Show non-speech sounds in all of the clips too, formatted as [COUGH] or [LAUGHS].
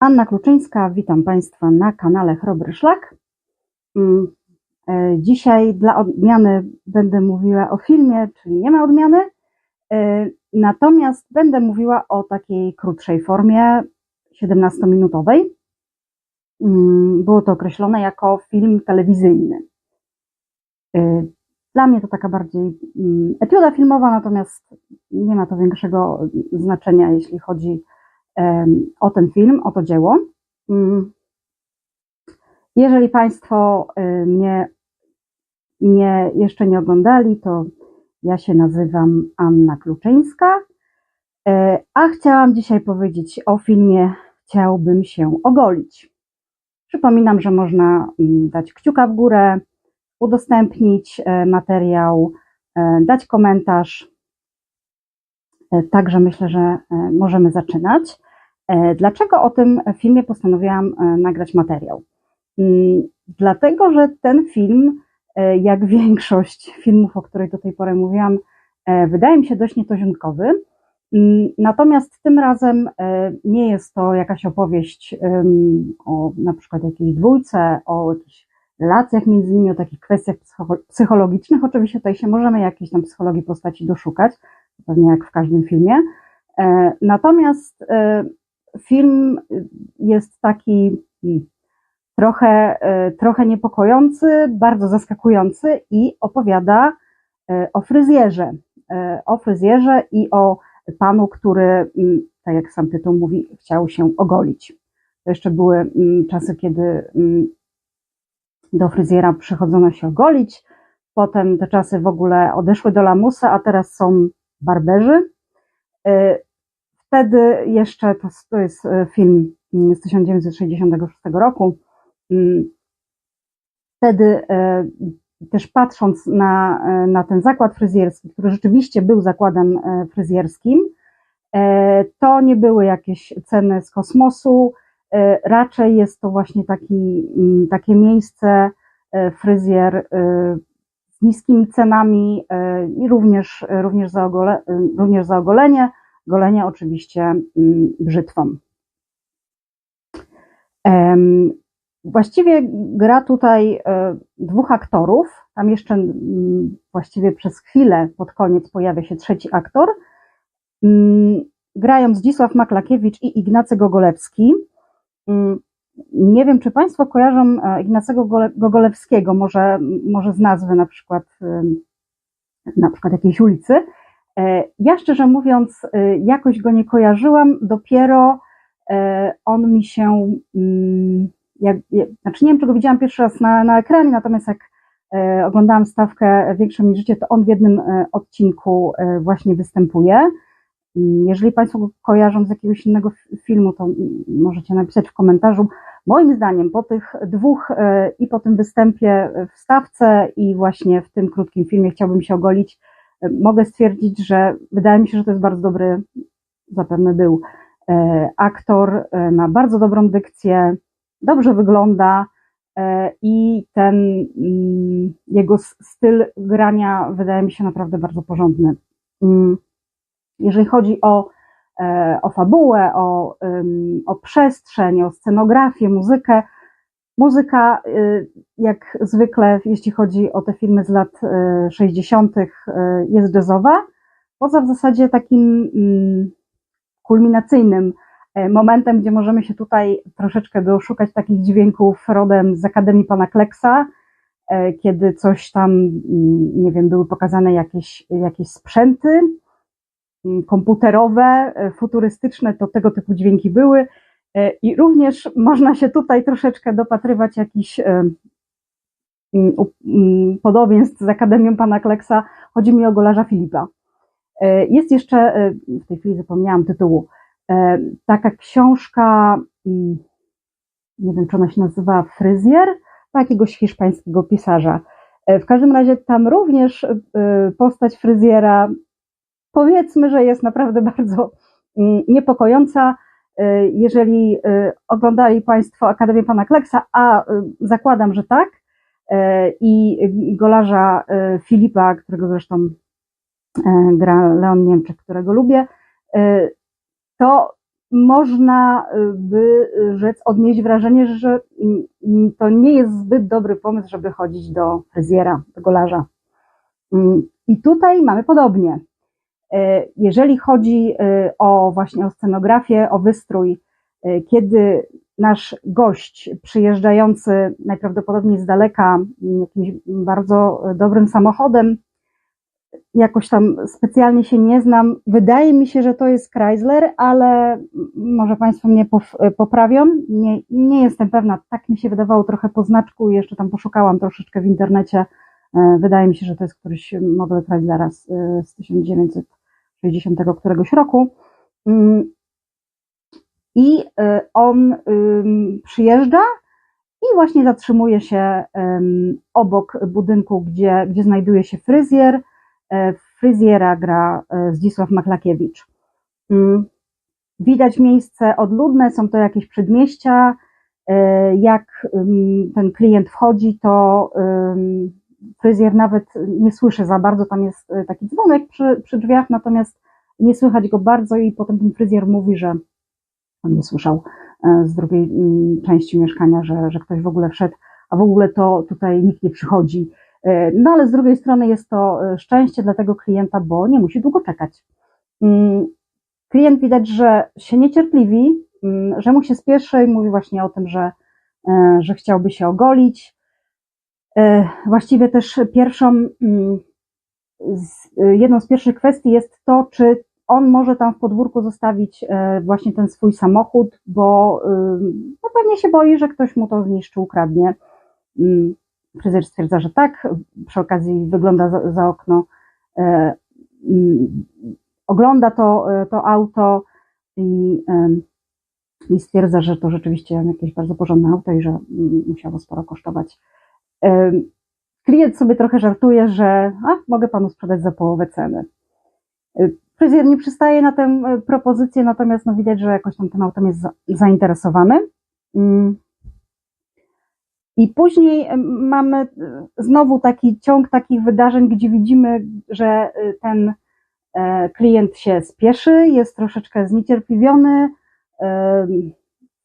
Anna Kluczyńska, witam Państwa na kanale Chrobry Szlak. Mm, e, Dzisiaj dla odmiany będę mówiła o filmie, czyli nie ma odmiany, e, natomiast będę mówiła o takiej krótszej formie, 17-minutowej. Mm, Było to określone jako film telewizyjny. E, Dla mnie to taka bardziej mm, etioda filmowa, natomiast nie ma to większego znaczenia, jeśli chodzi em, o ten film, o to dzieło. Mm. Jeżeli Państwo mnie nie, jeszcze nie oglądali, to ja się nazywam Anna Kluczyńska, e, a chciałam dzisiaj powiedzieć o filmie Chciałbym się ogolić. Przypominam, że można mm, dać kciuka w górę, udostępnić e, materiał, e, dać komentarz. Także myślę, że możemy zaczynać. E, Dlaczego o tym filmie postanowiłam e, nagrać materiał? Mm, Dlatego, że ten film, e, jak [LAUGHS] większość filmów, o których do tej pory mówiłam, wydaje mi się dość nietuzinkowy. Mm, Natomiast tym razem nie jest to jakaś opowieść o na przykład jakiejś dwójce, o jakichś relacjach między nimi, o takich kwestiach psycho- psychologicznych. Oczywiście tutaj się możemy jakiejś tam psychologii postaci doszukać, pewnie jak w każdym filmie. Natomiast film jest taki mm, trochę, e, trochę niepokojący, bardzo zaskakujący i opowiada e, o fryzjerze. E, O fryzjerze i o panu, który, mm, tak jak sam tytuł mówi, chciał się ogolić. To jeszcze były mm, czasy, kiedy do fryzjera przychodzono się ogolić. Potem te czasy w ogóle odeszły do lamusa, a teraz są barberzy. Wtedy jeszcze, to, to jest e, film z 1966 roku, mm, wtedy e, też patrząc na, e, na ten zakład fryzjerski, który rzeczywiście był zakładem fryzjerskim, to nie były jakieś ceny z kosmosu, raczej jest to właśnie taki, mm, takie miejsce, fryzjer z niskimi cenami i również, również, za ogole, również za ogolenie, golenie oczywiście mm, brzytwą. Właściwie gra tutaj e, dwóch aktorów. Tam jeszcze mm, właściwie przez chwilę pod koniec pojawia się trzeci aktor. Mm, Grają Zdzisław Maklakiewicz i Ignacy Gogolewski. Nie wiem, czy Państwo kojarzą e, Ignacego Gole- Gogolewskiego, może, może z nazwy na przykład, na przykład jakiejś ulicy. E, Ja szczerze mówiąc, e, jakoś go nie kojarzyłam, dopiero e, on mi się, mm, jak, znaczy nie wiem, czy go widziałam pierwszy raz na, na ekranie, natomiast jak oglądałam stawkę Większe mi życie, to on w jednym odcinku właśnie występuje. Mm, Jeżeli Państwo go kojarzą z jakiegoś innego filmu, to możecie napisać w komentarzu. Moim zdaniem po tych dwóch i po tym występie w stawce i właśnie w tym krótkim filmie chciałbym się ogolić, mogę stwierdzić, że wydaje mi się, że to jest bardzo dobry, zapewne był, e, aktor, e, ma bardzo dobrą dykcję, dobrze wygląda e, i ten mm, jego styl grania wydaje mi się naprawdę bardzo porządny. Mm, Jeżeli chodzi o, o fabułę, o, o przestrzeń, o scenografię, muzykę, muzyka y, jak zwykle, jeśli chodzi o te filmy z lat y, 60., y, jest jazzowa, poza w zasadzie takim mm, kulminacyjnym e, momentem, gdzie możemy się tutaj troszeczkę doszukać takich dźwięków rodem z Akademii Pana Kleksa, e, kiedy coś tam, mm, nie wiem, były pokazane jakieś, jakieś sprzęty mm, komputerowe, e, futurystyczne, to tego typu dźwięki były. E, I również można się tutaj troszeczkę dopatrywać jakichś e, podobieństw z Akademią Pana Kleksa. Chodzi mi o Golarza Filipa. E, Jest jeszcze, w tej chwili zapomniałam tytułu, taka książka, nie wiem czy ona się nazywa Fryzjer, jakiegoś hiszpańskiego pisarza. W każdym razie tam również postać fryzjera, powiedzmy, że jest naprawdę [LAUGHS] bardzo niepokojąca. E, Jeżeli e, oglądali Państwo Akademię Pana Kleksa, a e, zakładam, że tak, i golarza Filipa, którego zresztą gra Leon Niemczek, którego lubię, to można by rzec, odnieść wrażenie, że to nie jest zbyt dobry pomysł, żeby chodzić do fryzjera, do golarza. Mm, I tutaj mamy podobnie. E, jeżeli chodzi e, o właśnie o scenografię, o wystrój, e, kiedy nasz gość przyjeżdżający najprawdopodobniej z daleka jakimś bardzo dobrym samochodem, jakoś tam specjalnie się nie znam. Wydaje mi się, że to jest Chrysler, ale może Państwo mnie poprawią. Nie, nie jestem pewna, tak mi się wydawało trochę po znaczku, jeszcze tam poszukałam troszeczkę w internecie. Wydaje mi się, że to jest któryś model Chryslera z, z 1900 60 któregoś roku. Mm. I y, on przyjeżdża i właśnie zatrzymuje się obok budynku, gdzie, gdzie znajduje się fryzjer. E, fryzjera gra e, Zdzisław Maklakiewicz. Mm. Widać miejsce odludne, są to jakieś przedmieścia. E, jak ten klient wchodzi, to fryzjer nawet nie słyszy za bardzo, tam jest e, taki dzwonek przy, przy drzwiach, natomiast nie słychać go bardzo i potem ten fryzjer mówi, że on nie słyszał e, z drugiej mm, części mieszkania, że, że ktoś w ogóle wszedł, a w ogóle to tutaj nikt nie przychodzi. E, no ale z drugiej strony jest to szczęście dla tego klienta, bo nie musi długo czekać. Mm, klient widać, że się niecierpliwi, mm, że mu się spieszy i mówi właśnie o tym, że, że chciałby się ogolić, właściwie też pierwszą, mm, jedną z pierwszych kwestii jest to, czy on może tam w podwórku zostawić e, właśnie ten swój samochód, bo no pewnie się boi, że ktoś mu to zniszczy, ukradnie. Mm, fryzjer stwierdza, że tak. Przy okazji wygląda za, za okno, e, mm, ogląda to, to auto i, i stwierdza, że to rzeczywiście jakieś bardzo porządne auto i że musiało sporo kosztować. Klient sobie trochę żartuje, że a, mogę panu sprzedać za połowę ceny. Fryzjer nie przystaje na tę e, propozycję, natomiast no widać, że jakoś tam tym autem jest zainteresowany. Mm. I później mamy y, znowu taki ciąg takich wydarzeń, gdzie widzimy, że ten e, klient się spieszy, jest troszeczkę zniecierpliwiony,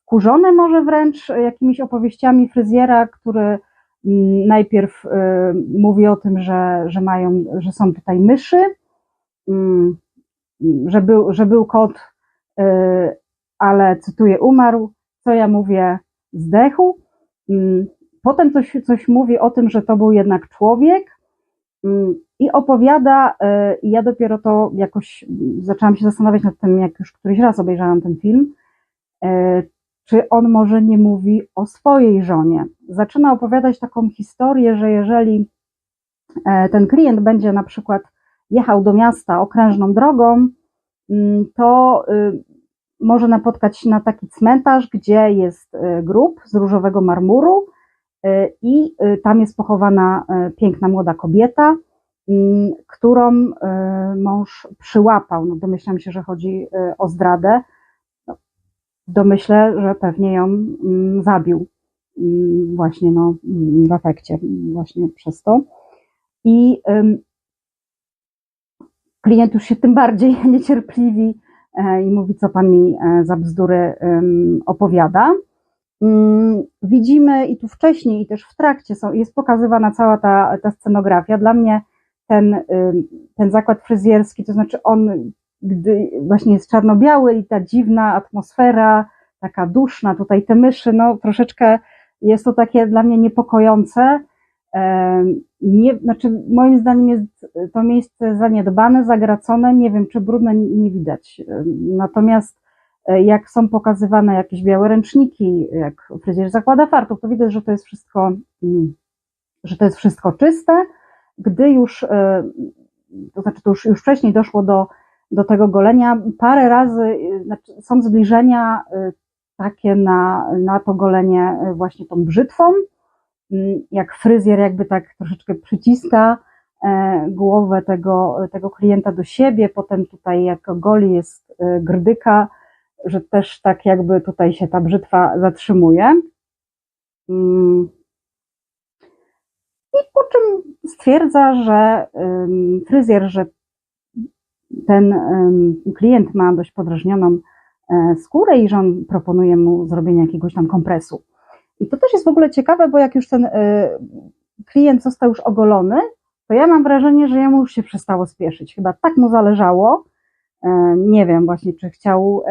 kurzony może wręcz jakimiś opowieściami fryzjera, który najpierw y, mówi o tym, że, że mają, że są tutaj myszy, mm, że był, że był kot, y, ale cytuję, umarł, co ja mówię, zdechł. Mm, potem coś, coś mówi o tym, że to był jednak człowiek i opowiada, y, i ja dopiero to jakoś zaczęłam się zastanawiać nad tym, jak już któryś raz obejrzałam ten film, czy on może nie mówi o swojej żonie. Zaczyna opowiadać taką historię, że jeżeli e, ten klient będzie na przykład jechał do miasta okrężną drogą, mm, to y, może napotkać na taki cmentarz, gdzie jest y, grób z różowego marmuru y, i tam jest pochowana piękna młoda kobieta, mm, którą mąż przyłapał. No domyślam się, że chodzi o zdradę domyślę, że pewnie ją mm, zabił mm, właśnie no, mm, w efekcie, właśnie przez to. I klient już się tym bardziej [LAUGHS] niecierpliwi e, i mówi, co pan mi e, za bzdury opowiada. Widzimy i tu wcześniej, i też w trakcie są, jest pokazywana cała ta, ta scenografia. Dla mnie ten, ten zakład fryzjerski, to znaczy on gdy właśnie jest czarno-biały i ta dziwna atmosfera, taka duszna, tutaj te myszy, no troszeczkę jest to takie dla mnie niepokojące. Nie, znaczy moim zdaniem jest to miejsce zaniedbane, zagracone, nie wiem czy brudne nie widać. Natomiast e, jak są pokazywane jakieś białe ręczniki, jak fryzjer zakłada fartuch, to widać, że to jest wszystko, mm, że to jest wszystko czyste. Gdy już, e, to znaczy to już, już wcześniej doszło do do tego golenia. Parę razy y, znaczy są zbliżenia y, takie na, na to golenie y, właśnie tą brzytwą, mm, jak fryzjer jakby tak troszeczkę przyciska e, głowę tego, tego klienta do siebie, potem tutaj jak goli jest grdyka, że też tak jakby tutaj się ta brzytwa zatrzymuje. Mm. I po czym stwierdza, że fryzjer, że ten klient ma dość podrażnioną e, skórę i że on proponuje mu zrobienie jakiegoś tam kompresu. I to też jest w ogóle ciekawe, bo jak już ten e, klient został już ogolony, to ja mam wrażenie, że jemu już się przestało spieszyć. Chyba tak mu zależało. E, nie wiem właśnie, czy chciał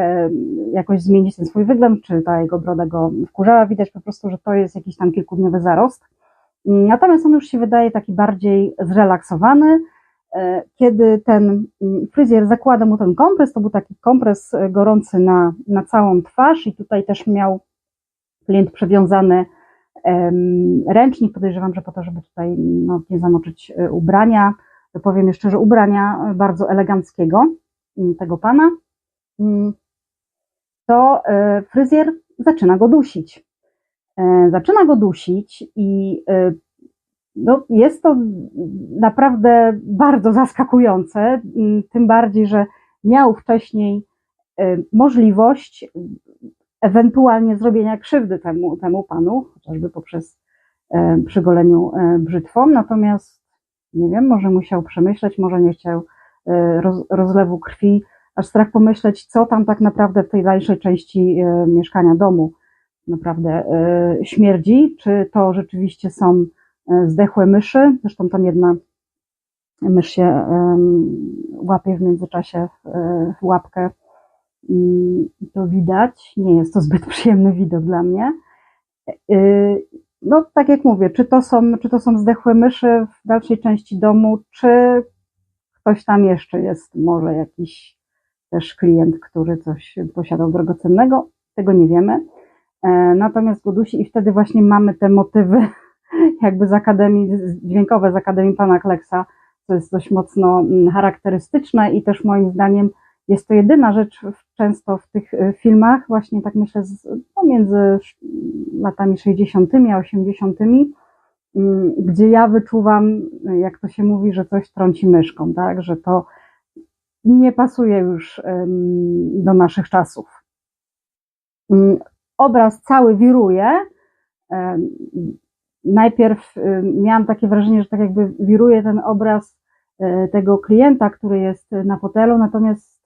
jakoś zmienić ten swój wygląd, czy ta jego broda go wkurzała. Widać po prostu, że to jest jakiś tam kilkudniowy zarost. Natomiast on już się wydaje taki bardziej zrelaksowany. Kiedy ten mm, fryzjer zakłada mu ten kompres, to był taki kompres gorący na, na całą twarz i tutaj też miał klient przewiązany ręcznik, podejrzewam, że po to, żeby tutaj no, nie zamoczyć e, ubrania, to powiem jeszcze, że ubrania bardzo eleganckiego mm, tego pana, mm, to e, fryzjer zaczyna go dusić. E, zaczyna go dusić i no, jest to naprawdę bardzo zaskakujące, mm, tym bardziej, że miał wcześniej możliwość ewentualnie zrobienia krzywdy temu, temu panu, chociażby poprzez e, przygoleniu brzytwą. Natomiast nie wiem, może musiał przemyśleć, może nie chciał roz, rozlewu krwi, aż strach pomyśleć, co tam tak naprawdę w tej dalszej części mieszkania domu naprawdę śmierdzi, czy to rzeczywiście są zdechłe myszy, zresztą tam jedna mysz się łapie w międzyczasie w, w łapkę i to widać. Nie jest to zbyt [LAUGHS] przyjemny widok dla mnie. Y, no, tak jak mówię, czy to są, czy to są zdechłe myszy w dalszej części domu, czy ktoś tam jeszcze jest, może jakiś też klient, który coś posiadał drogocennego, tego nie wiemy. E, natomiast go dusi i wtedy właśnie mamy te motywy jakby z Akademii, dźwiękowe z Akademii Pana Kleksa, co jest dość mocno mm, charakterystyczne i też moim zdaniem jest to jedyna rzecz często w tych e, filmach, właśnie tak myślę, z, pomiędzy latami 60. a 80., mm, gdzie ja wyczuwam, jak to się mówi, że coś trąci myszką, tak, że to nie pasuje już do naszych czasów. Mm, obraz cały wiruje. Najpierw miałam takie wrażenie, że tak jakby wiruje ten obraz e, tego klienta, który jest na fotelu, natomiast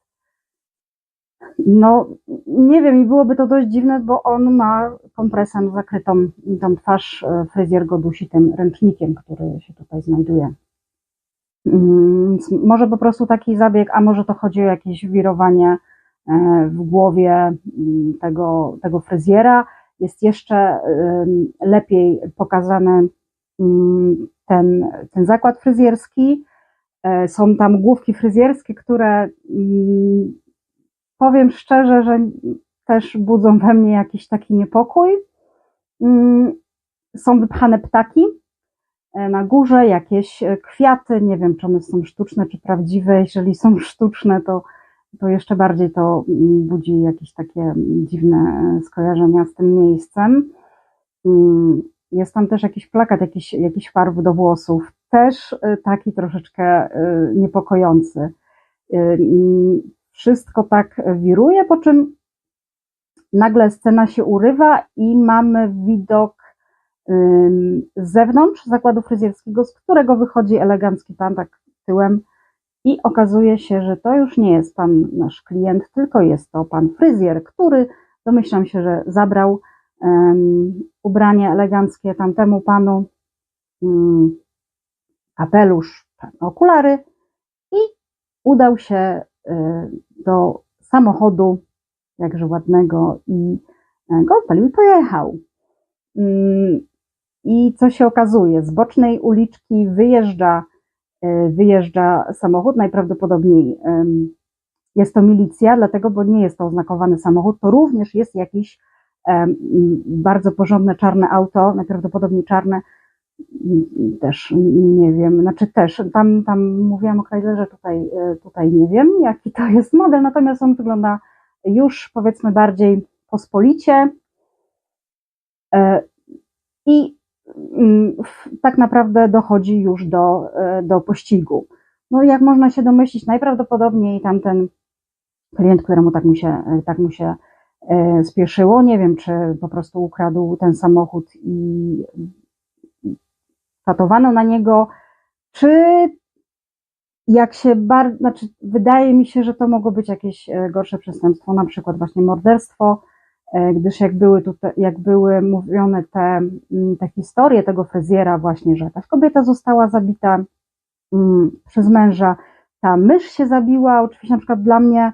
no, nie wiem, i byłoby to dość dziwne, bo on ma kompresem zakrytą tą twarz, fryzjer go dusi tym ręcznikiem, który się tutaj znajduje. Mm, może po prostu taki zabieg, a może to chodzi o jakieś wirowanie w głowie mm, tego, tego fryzjera. Jest jeszcze lepiej pokazany ten, ten zakład fryzjerski. E, są tam główki fryzjerskie, które powiem szczerze, że też budzą we mnie jakiś taki niepokój. Są wypchane ptaki e, na górze, jakieś e, kwiaty, nie wiem czy one są sztuczne czy prawdziwe. Jeżeli są [LAUGHS] sztuczne, to, to jeszcze bardziej to mm, budzi jakieś takie dziwne e, skojarzenia z tym miejscem. Mm, jest tam też jakiś plakat, jakiś, jakiś farb do włosów, też taki troszeczkę niepokojący wszystko tak wiruje, po czym nagle scena się urywa i mamy widok z zewnątrz zakładu fryzjerskiego, z którego wychodzi elegancki pan tak tyłem i okazuje się, że to już nie jest pan nasz klient, tylko jest to pan fryzjer, który domyślam się, że zabrał um, ubranie eleganckie tamtemu panu, um, kapelusz, okulary i udał się y, do samochodu, jakże ładnego i e, go odpalił i pojechał. Mm, I co się okazuje? Z bocznej uliczki wyjeżdża, wyjeżdża samochód, najprawdopodobniej jest to milicja, dlatego, bo nie jest to oznakowany samochód, to również jest jakiś bardzo porządne czarne auto, najprawdopodobniej czarne, też nie wiem, znaczy też, tam, tam mówiłam o Chryslerze, tutaj, e, tutaj nie wiem, jaki to jest model, natomiast on wygląda już powiedzmy bardziej pospolicie. E, i tak naprawdę dochodzi już do, e, do pościgu. No jak można się domyślić, najprawdopodobniej tamten klient, któremu tak mu się, tak mu się spieszyło, nie wiem, czy po prostu ukradł ten samochód i katowano na niego, czy jak się bardzo, znaczy wydaje mi się, że to mogło być jakieś e, gorsze przestępstwo, na przykład właśnie morderstwo, e, gdyż jak były tutaj, jak były mówione te, mm, te historie tego fryzjera właśnie, że jakaś kobieta została zabita mm, przez męża, ta mysz się zabiła, oczywiście na przykład dla mnie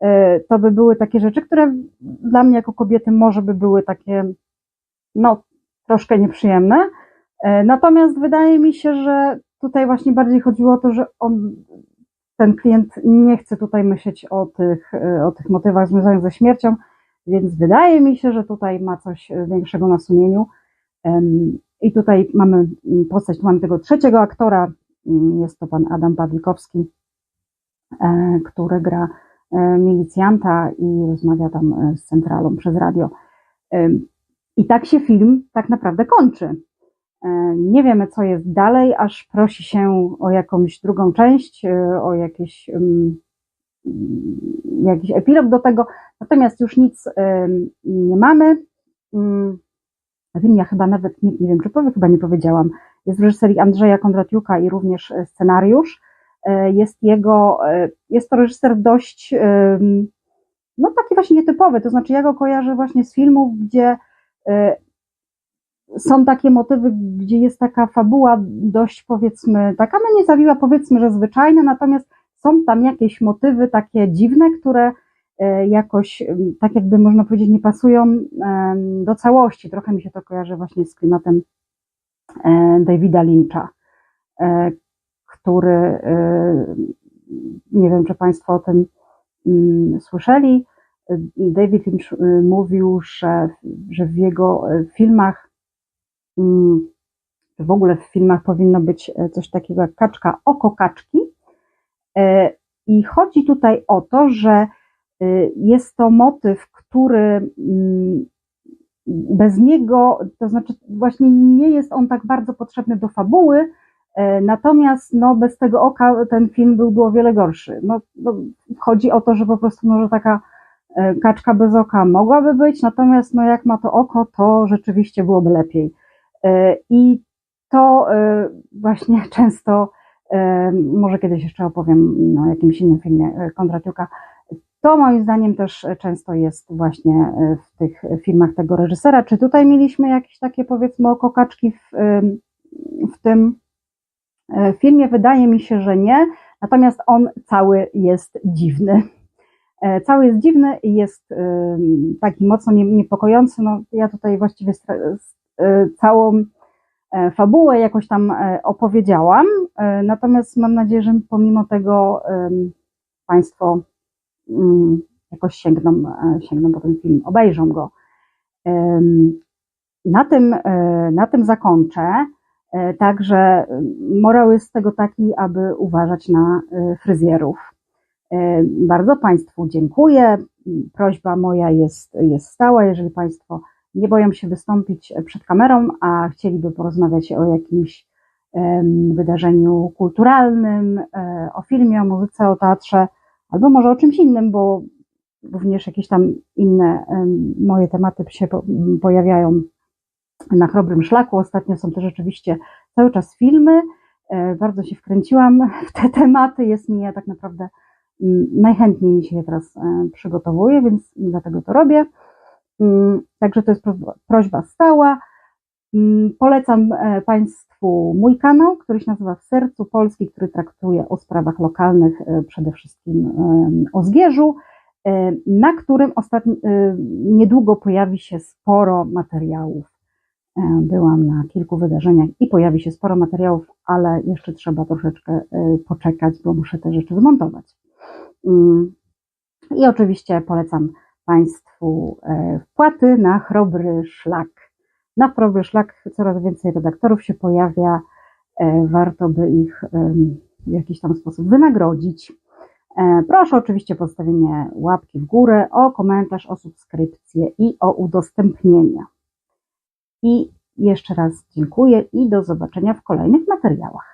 e, to by były takie rzeczy, które dla mnie jako kobiety może by były takie, no, troszkę nieprzyjemne. Natomiast wydaje mi się, że tutaj właśnie bardziej chodziło o to, że on, ten klient nie chce tutaj myśleć o tych, e, o tych motywach związanych ze śmiercią, więc wydaje mi się, że tutaj ma coś większego na sumieniu. I tutaj mamy postać, mamy tego trzeciego aktora, jest to pan Adam Pawlikowski, e, który gra e, milicjanta i rozmawia tam z centralą przez radio. I tak się film tak naprawdę kończy. E, nie wiemy, co jest dalej, aż prosi się o jakąś drugą część, e, o jakieś, jakiś epilog do tego. Natomiast już nic nie mamy. Mm, film ja chyba nawet, nie, nie wiem, czy powiem, chyba nie powiedziałam. Jest w reżyserii Andrzeja Kondratiuka i również e, scenariusz. Jest jego, jest to reżyser dość, no taki właśnie nietypowy, to znaczy ja go kojarzę właśnie z filmów, gdzie są takie motywy, gdzie jest taka fabuła dość powiedzmy, taka no nie zawiła powiedzmy, że zwyczajna, natomiast są tam jakieś motywy takie dziwne, które e, jakoś, tak jakby można powiedzieć, nie pasują do całości. Trochę mi się to kojarzy właśnie z klimatem e, Davida Lyncha, e, który, nie wiem, czy Państwo o tym mm, słyszeli, David Lynch mówił, że, że w jego filmach Mm, w ogóle w filmach powinno być coś takiego jak kaczka oko kaczki. E, I chodzi tutaj o to, że e, jest to motyw, który mm, bez niego, to znaczy właśnie nie jest on tak bardzo potrzebny do fabuły, natomiast no, bez tego oka ten film byłby o wiele gorszy. No, no, chodzi o to, że po prostu może taka kaczka bez oka mogłaby być, natomiast no, jak ma to oko, to rzeczywiście byłoby lepiej. E, I to e, właśnie [LAUGHS] często, e, może kiedyś jeszcze opowiem o jakimś innym filmie Kondratiuka, to moim zdaniem też często jest właśnie w tych filmach tego reżysera. Czy tutaj mieliśmy jakieś takie powiedzmy okokaczki w, w tym filmie? Wydaje mi się, że nie. Natomiast on cały jest dziwny. Cały jest dziwny i jest taki mocno niepokojący. No, ja tutaj właściwie całą e, fabułę jakoś tam e, opowiedziałam. E, natomiast mam nadzieję, że pomimo tego Państwo mm, jakoś sięgną, sięgną po ten film, obejrzą go. Na tym, na tym zakończę. Także morał jest z tego taki, aby uważać na fryzjerów. Bardzo Państwu dziękuję. Prośba moja jest, jest stała. Jeżeli Państwo nie boją się wystąpić przed kamerą, a chcieliby porozmawiać o jakimś wydarzeniu kulturalnym, e, o filmie, o muzyce, o teatrze, albo może o czymś innym, bo również jakieś tam inne moje tematy się pojawiają na chrobrym szlaku. Ostatnio są to rzeczywiście cały czas filmy. E, bardzo się wkręciłam [LAUGHS] w te tematy. Jest mi ja tak naprawdę najchętniej się teraz e, przygotowuję, więc dlatego to robię. Mm, także to jest prośba stała. Mm, polecam e, Państwu mój kanał, który się nazywa W Sercu Polski, który traktuje o sprawach lokalnych, e, przede wszystkim o Zgierzu, e, na którym niedługo pojawi się sporo materiałów. Byłam na kilku wydarzeniach i pojawi się sporo materiałów, ale jeszcze trzeba troszeczkę poczekać, bo muszę te rzeczy zmontować. Mm, I oczywiście polecam Państwu e, wpłaty na chrobry szlak. Na chrobry szlak coraz więcej redaktorów się pojawia, e, warto by ich w jakiś tam sposób wynagrodzić. E, proszę oczywiście o postawienie łapki w górę, o komentarz, o subskrypcję i o udostępnienia. I jeszcze raz dziękuję i do zobaczenia w kolejnych materiałach.